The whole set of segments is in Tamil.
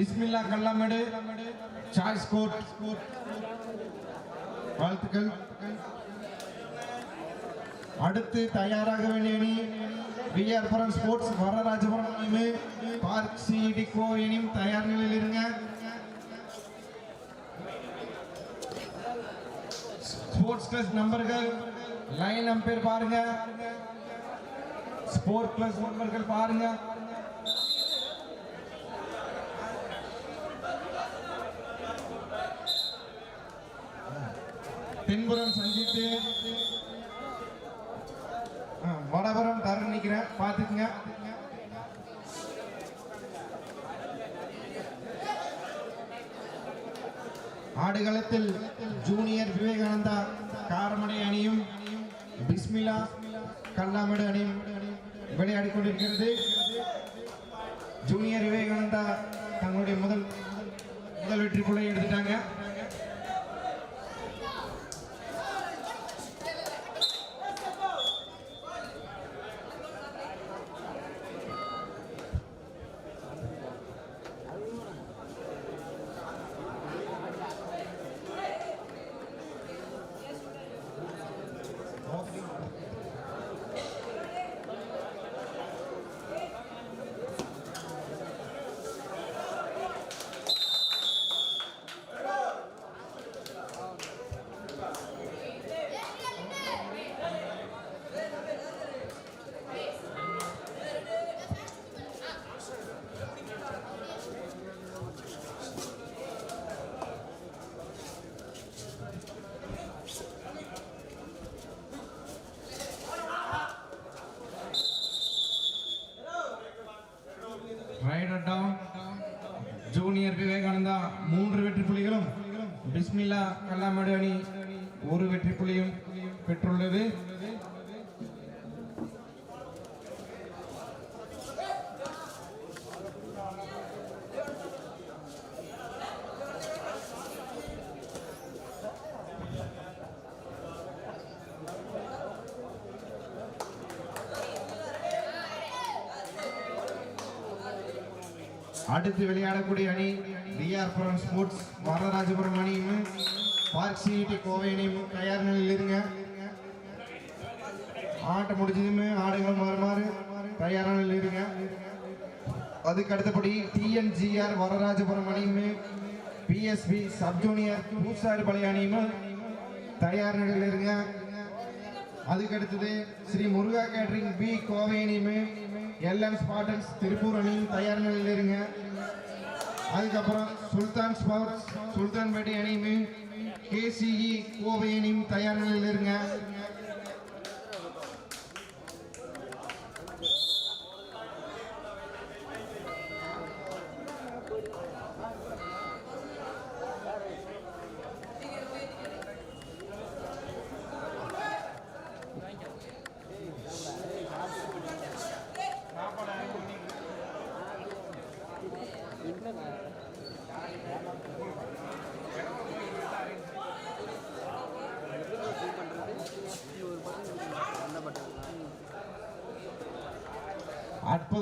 பிஸ்மில்லா கல்லாமேடு சாய்ஸ் கோட் வாழ்த்துக்கள். அடுத்து தயாராக வேண்டிய அணி விஆர்புரம் ஸ்போர்ட்ஸ் வரராஜபுரம் அணியுமே பார்க் சிஇடி கோ இனியும் தயார் நிலையில் இருங்க. ஸ்போர்ட்ஸ் கிளஸ் நம்பர்கள் லைன் அம்பேர் பாருங்க. ஸ்போர்ட் கிளஸ் நம்பர்கள் பாருங்க. தென்புறம் சந்தித்து வடபுறம் தர நிற்கிறேன் பார்த்துக்குங்க. ஆடுகளத்தில் ஜூனியர் விவேகானந்தா காரமடை அணியும் பிஸ்மிலா கல்லாமடு அணியும் விளையாடி கொண்டிருக்கிறது. ஜூனியர் விவேகானந்தா தங்களுடைய முதல் முதல் வெற்றி புள்ளி எடுத்துட்டாங்க ரைடர் டவுன் ஜூனியர் விவேகானந்தா மூன்று வெற்றி புள்ளிகளும். பிஸ்மில்லா கல்லாமடு அணி ஒரு வெற்றி புள்ளியும் பெற்றுள்ளது. அடுத்து விளையாடக்கூடிய அணி விஆர்புரம் ஸ்போர்ட்ஸ் வரதராஜபுரம் அணியும் பார்க் சிஐடி கோவை அணியும் தயார் நிலையில் இருங்க. ஆட்டம் முடிஞ்சதுமே ஆடுகள் மாறுமாறு தயாரான நிலையில் இருங்க. அதுக்கு அடுத்தபடி டிஎன்ஜிஆர் வரராஜபுரம் அணியும் பிஎஸ்பி சப் ஜூனியர் பூசாரி பழைய அணியும் தயார் நிலையில் இருங்க. அதுக்கு அடுத்தது ஸ்ரீ முருகா கேட்ரிங் பி கோவை அணியுமே எல்எம் ஸ்பாட்டன்ஸ் திருப்பூர் அணியும் தயார் நிலையில் இருங்க. அதுக்கப்புறம் சுல்தான் ஸ்போர்ட்ஸ் சுல்தான்பேட்டை அணியுமே கேசிஇ கோவை அணியும் தயார் நிலையில் இருங்க.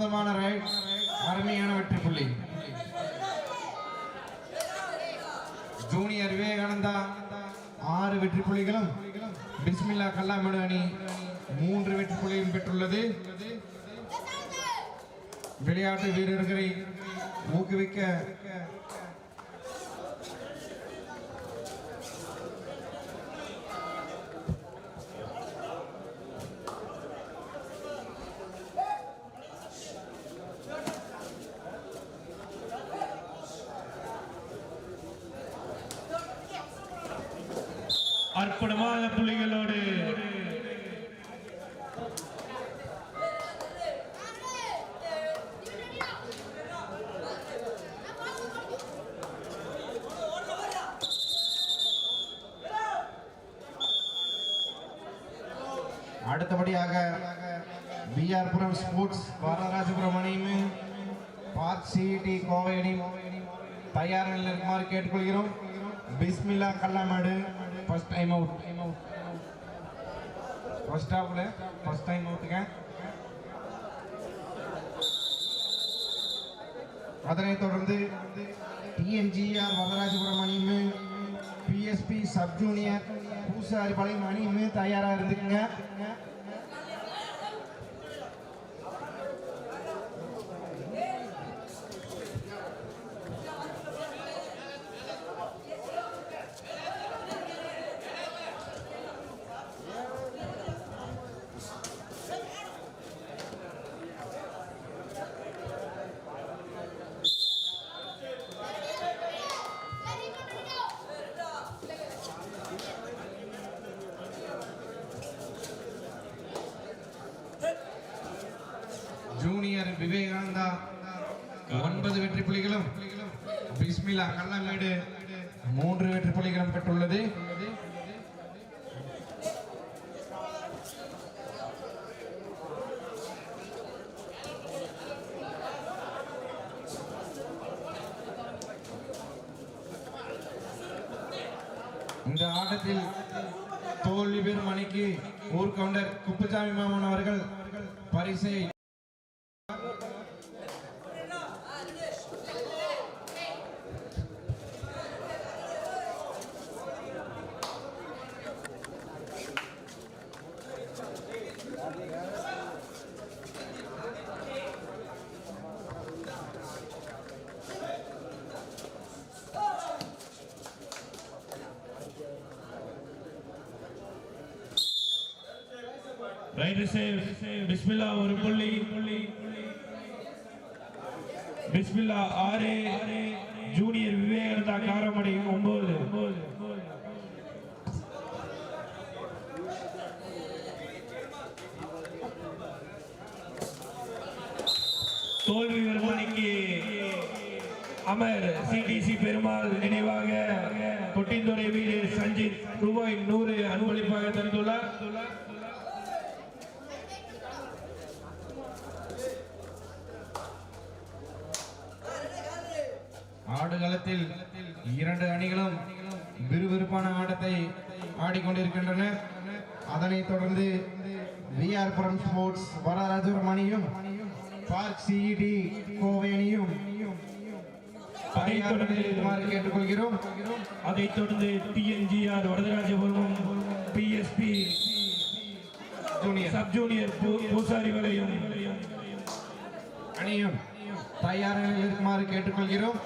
அற்புதமான ரைட் அருமையான வெற்றி புள்ளி. ஜூனியர் விவேகானந்தா ஆறு வெற்றி புள்ளிகளும் பிஸ்மில்லா கல்லாமடு அணி மூன்று வெற்றி புள்ளியும் பெற்றுள்ளது. விளையாட்டு வீரர்களை ஊக்குவிக்க அற்புதமான புள்ளிகளோடு அடுத்தபடியாக பிஆர்புரம் ஸ்போர்ட்ஸ் வரராஜபுரம் அணியும் பார்க் சிடி கோவை அணியும் தயார் நிலையில் இருக்குமாறு கேட்டுக்கொள்கிறோம். Bismillah Kallamedu first time out first ஹாஃப்ல ஃபர்ஸ்ட் டைம் அவுட்டுங்க அதனைத் தொடர்ந்து டிஎன்ஜிஆர் வரராஜபுரம் அணியும் பிஎஸ்பி சப் ஜூனியர் பூசாரிபாளையம் அணியுமே தயாராக இருந்துக்குங்க. ஜூனியர் விவேகானந்தா ஒன்பது வெற்றி புலிகளும் பிஸ்மிலா கள்ளமேடு மூன்று வெற்றி புலிகளும் பெற்றுள்ளது. இந்த ஆட்டத்தில் தோல்வி பெறும் அணிக்கு ஊர்கவுண்டர் குப்புசாமி மாமா அவர்கள் பரிசை ரைட் பிஸ்மில்லா ஒரு புள்ளி. பிஸ்மில்லா ஆறு. ஜூனியர் விவேகானந்தா காரமடை ஒன்பது. தோல்வி வருமானிக்கு அமர் சிடிசி பெருமாள் நினைவாக கொட்டிந்துறை வீடு சஞ்சித் ரூபாய் நூறு அன்பளிப்பாக தந்துள்ளார். ஆடுகளத்தில் இரண்டு அணிகளும் விறுவிறுப்பான ஆட்டத்தை ஆடிக்கொண்டிருக்கின்றன. அதனைத் தொடர்ந்து விஆர் புரம் ஸ்போர்ட்ஸ் வரராஜபுரம் அணியும் பார்க் சிஇடி கோவை அணியும் கேட்டுக்கொள்கிறோம். அதைத் தொடர்ந்து TNGR Varadarajapuram BSP junior sub junior Poosaripalayam அணியும் தயார் நிலையில் இருக்குமாறு கேட்டுக்கொள்கிறோம்.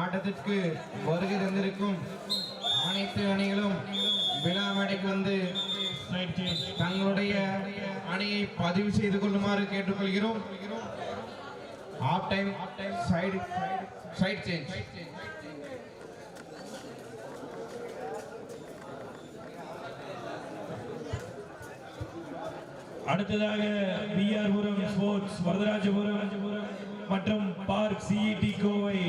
ஆட்டத்திற்கு வருகை தந்திருக்கும் அனைத்து அணிகளும் விழா மேடைக்கு வந்து தங்களுடைய அணியை பதிவு செய்து கொள்ளுமாறு கேட்டுக்கொள்கிறோம். Half time side side change அடுத்ததாக பிஆர்புரம் ஸ்போர்ட்ஸ் வரதராஜபுரம் மற்றும் பார்க் சிஇடி கோவை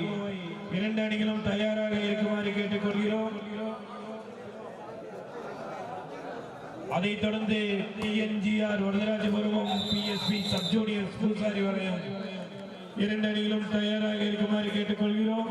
இரண்டு அணிகளும் தயாராக இருக்குமாறு கேட்டுக்கொள்கிறோம். அதைத் தொடர்ந்து டிஎன்ஜிஆர் வரதராஜபுரமும் பிஎஸ்பி சப் ஜூனியர் ஸ்கூல் சாரி வரையும் இரண்டு அணிகளும் தயாராக இருக்குமாறு கேட்டுக்கொள்கிறோம்.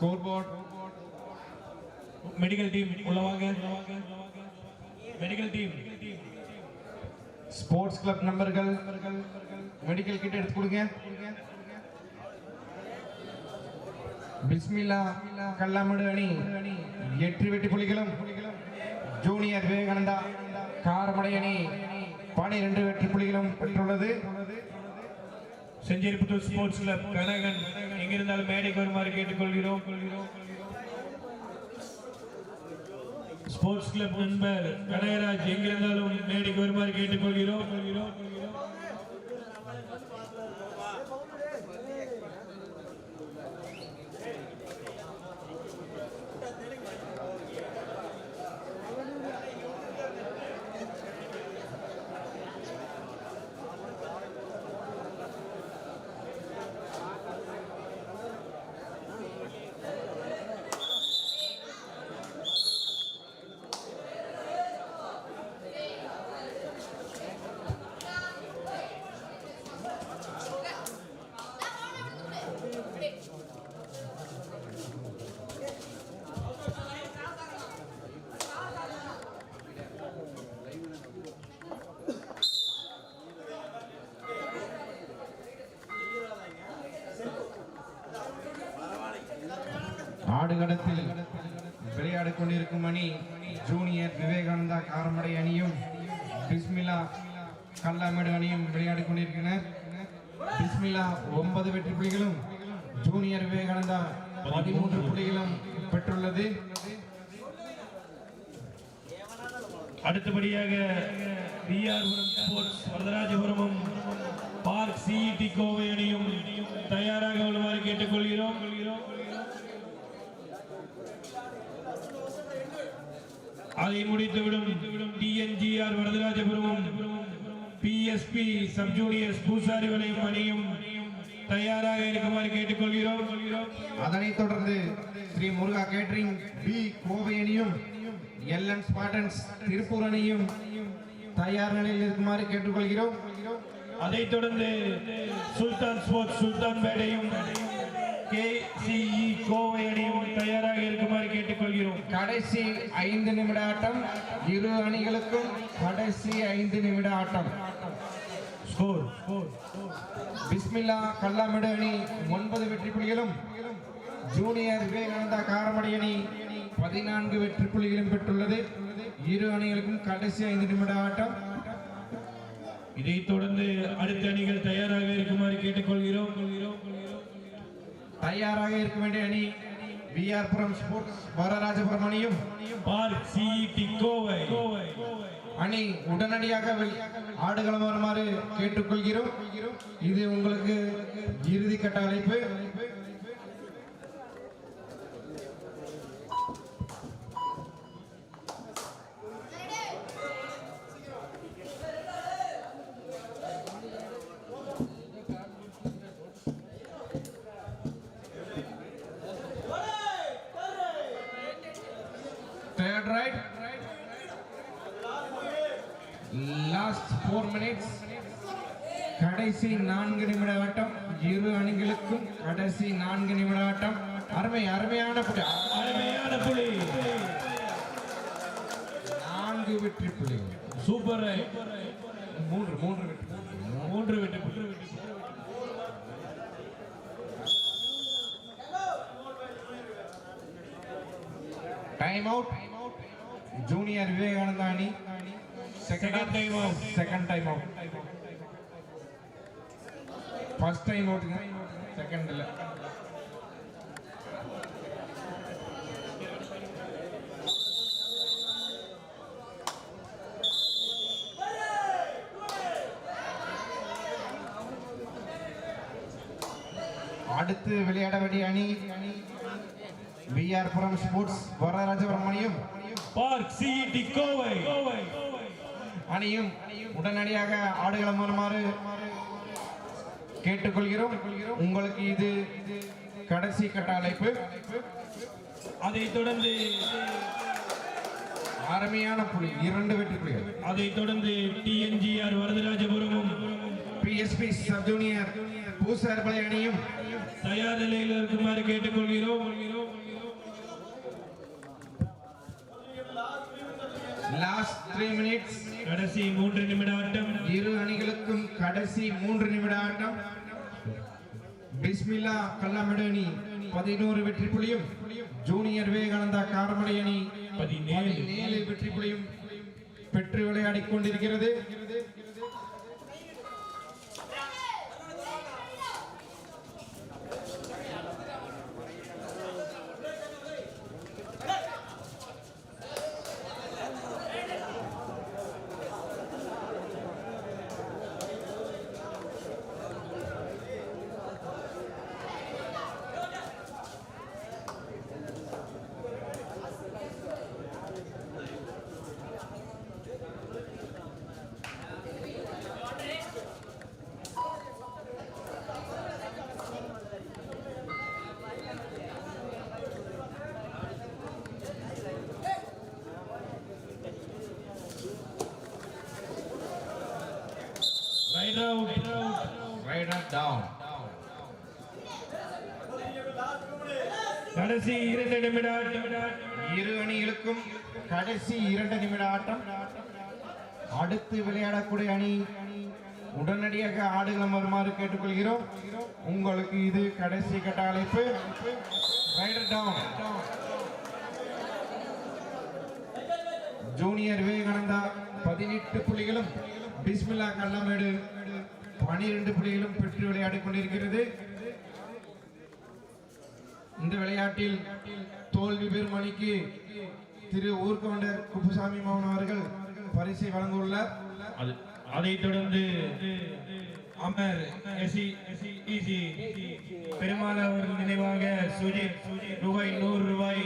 ஸ்கோர் போர்ட் மெடிக்கல் டீம் உள்ளவாங்க மெடிக்கல் டீம் ஸ்போர்ட்ஸ் கிளப் நம்பர்கள் மெடிக்கல் கிட் எடுத்து கொடுங்க. பிஸ்மில்லா கல்லாமடு அணி எட்டு வெட்டி புலிகளும். ஜூனியர் விவேகானந்தா காரமடை அணி பனிரெண்டு வெற்றி புலிகளும் பெற்றுள்ளது. செஞ்சேரிப்புத்தூர் ஸ்போர்ட்ஸ் கிளப் கனகன் எங்கிருந்தாலும் மேடைக்கு வருமாறு கேட்டுக்கொள்கிறோம். ஸ்போர்ட்ஸ் கிளப் நண்பர் கனகராஜ் எங்கிருந்தாலும் மேடைக்கு வருமாறு கேட்டுக்கொள்கிறோம். ஆடுகளத்தில் விளையாடிக் கொண்டிருக்கும் அணி ஜூனியர் விவேகானந்தா காரமடை அணியும் பிஸ்மிலா கல்லாமேடு அணியும் விளையாடிக் கொண்டிருக்கிறனர் பிஸ்மிலா ஒன்பது வெற்றி புள்ளிகளும் ஜூனியர் விவேகானந்தா பதிமூன்று புள்ளிகளும் பெற்றுள்ளது. அடுத்தபடியாக விஆர்புரம் ஸ்போர்ட்ஸ் வரதராஜபுரமும் பார்க் சிஇடி கோவை அணியும் தயாராக உள்ளவாறு கேட்டுக்கொள்கிறோம். அதை முடித்துவிடும் டிஎன்ஜிஆர் வரதராஜபுரமும் பிஎஸ்பி சப் ஜூனியர்ஸ் பூசாரி வளையும் அணியும் தயாராக இருக்குமாறு கேட்டுக்கொள்கிறோம். அதனைத் தொடர்ந்து ஸ்ரீ முருகா கேட்டரிங் பி கோவை அணியும் எல்என் ஸ்பாட்டன்ஸ் திருப்பூர் அணியும் தயார் நிலையில் இருக்குமாறு கேட்டுக்கொள்கிறோம். அதைத் தொடர்ந்து சுல்தான் ஸ்போர்ட்ஸ் சுல்தான் பேட்டையும் கே சிஇ கோவை அணியும் தயாராக இருக்குமாறு கேட்டுக்கொள்கிறோம். கடைசி ஐந்து நிமிட ஆட்டம். இரு அணிகளுக்கும் கடைசி ஐந்து நிமிட ஆட்டம். ஸ்கோர் பிஸ்மில்லா கல்லாமேடு அணி ஒன்பது வெற்றி புள்ளிகளும் ஜூனியர் விவேகானந்தா காரமடை அணி பதினான்கு வெற்றி புள்ளிகளும் பெற்றுள்ளது. இரு அணிகளுக்கும் கடைசி ஐந்து நிமிட ஆட்டம். இதைத் தொடர்ந்து அடுத்த அணிகள் தயாராக இருக்குமாறு கேட்டுக்கொள்கிறோம். தயாராக இருக்க வேண்டிய அணி விஆர்புரம் ஸ்போர்ட்ஸ் வரராஜபுரம் அணியும். அணி உடனடியாக ஆடுகளம் வருமாறு கேட்டுக்கொள்கிறோம். இது உங்களுக்கு இறுதி கட்ட அழைப்பு. நான்கு வெற்றி புள்ளிகள் சூப்பர். மூன்று மூன்று வெற்றி. மூன்று வெற்றி புலி டைம் அவுட் ஜூனியர் விவேகானந்தா அணி second time out second time out first time அவுட்டுங்க second இல்லை அடுத்து விளையாட வேண்டிய அணி விஆர் புரம் ஸ்போர்ட்ஸ் வரராஜபுரம் அணியும் பார்க் சிஇடி கோவை அணியும் உடனடியாக ஆடுகளம் வருமாறு கேட்டுக்கொள்கிறோம். உங்களுக்கு இது கடைசி கட்ட அழைப்பு. அதைத் தொடர்ந்து அருமையான புலி இரண்டு வெற்றி புலிகள். அதைத் தொடர்ந்து டிஎன்ஜிஆர் வரதராஜபுரமும் பிஎஸ்பி சப் ஜூனியர் பூசார்பலை அணியும். தயார் நிலையில் இருக்குமாறு கேட்டுக்கொள்கிறோம். லாஸ்ட் த்ரீ மினிட்ஸ் கடைசி மூன்று நிமிட ஆட்டம் இரு அணிகளுக்கும் கடைசி மூன்று நிமிட ஆட்டம் பிஸ்மில்லா கல்லாமடு அணி பதினோரு வெற்றி புலியும் ஜூனியர் விவேகானந்தா காரமடை அணி பதினேழு. வெற்றி புலியும் பெற்று விளையாடிக் கொண்டிருக்கிறது ரைடர் அவுட் ரைடர் டவுன் கடைசி இரண்டு நிமிட இரு அணிகளுக்கும் கடைசி இரண்டு நிமிட ஆட்டம் அடுத்து விளையாடக்கூடிய அணி உடனடியாக ஆடுகளம் வருமாறு கேட்டுக்கொள்கிறோம். உங்களுக்கு இது கடைசி கட்ட அழைப்பு. ரைடர் டவுன் ஜூனியர் விவேகானந்தா பதினெட்டு புள்ளிகளும் பிஸ்மில்லா கல்லமேடு பனிரெண்டு புள்ளிகளும் பெற்று விளையாடிக் கொண்டிருக்கிறது. இந்த விளையாட்டில் தோல்வி பெறும் அணிக்கு திரு ஊர்கவுண்டர் குப்புசாமி மோகன் அவர்கள் பரிசை வழங்கியுள்ளார் அதைத் தொடர்ந்து அமர் பெருமாள் அவர்கள் நினைவாக சுஜித் ரூபாய் நூறு ரூபாய்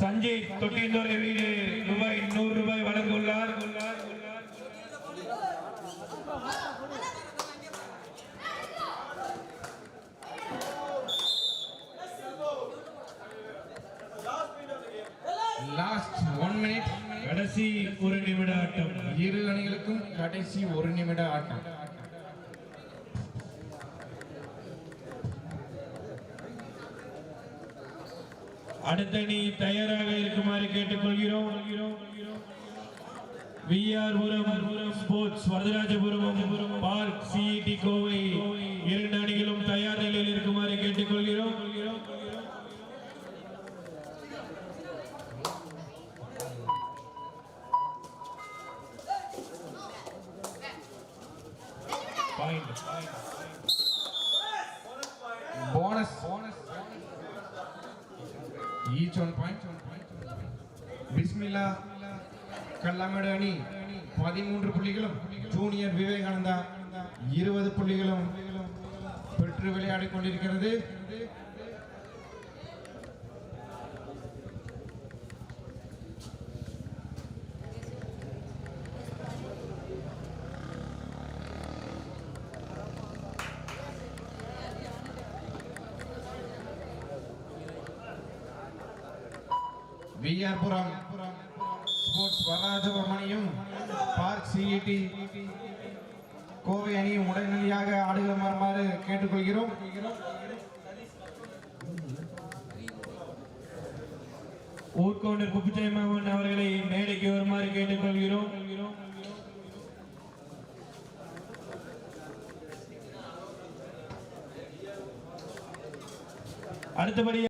சஞ்சய் தொட்டிந்துறை வீடு ரூபாய் நூறு ரூபாய் வழங்கியுள்ளார் லாஸ்ட் ஒன் மினிட் கடைசி ஒரு நிமிட ஆட்டம். இரு அணிகளுக்கும் கடைசி ஒரு நிமிட ஆட்டம். அடுத்த அணி தயாராக இருக்குமாறு கேட்டுக்கொள்கிறோம். VR Puram sports Varadharajapuram park CET Kovai. இரண்டு அணிகளும் தயார் நிலையில் இருக்குமாறு கேட்டுக்கொள்கிறோம். Point bonus each one point Bismilla Kallamedu அணி பதிமூன்று புள்ளிகளும் ஜூனியர் விவேகானந்தா இருபது புள்ளிகளும் பெற்று விளையாடிக் கொண்டிருக்கிறது. விஆர் வரராஜபுரமணியும் பார்க் சிஇடி கோவை அணியும் உடனடியாக ஆடுகளம் வருமாறு கேட்டுக்கொள்கிறோம். ஊர்கவுண்டர் குப்புச்சாய் மாமன் அவர்களை மேடைக்கு வருமாறு கேட்டுக்கொள்கிறோம். அடுத்தபடி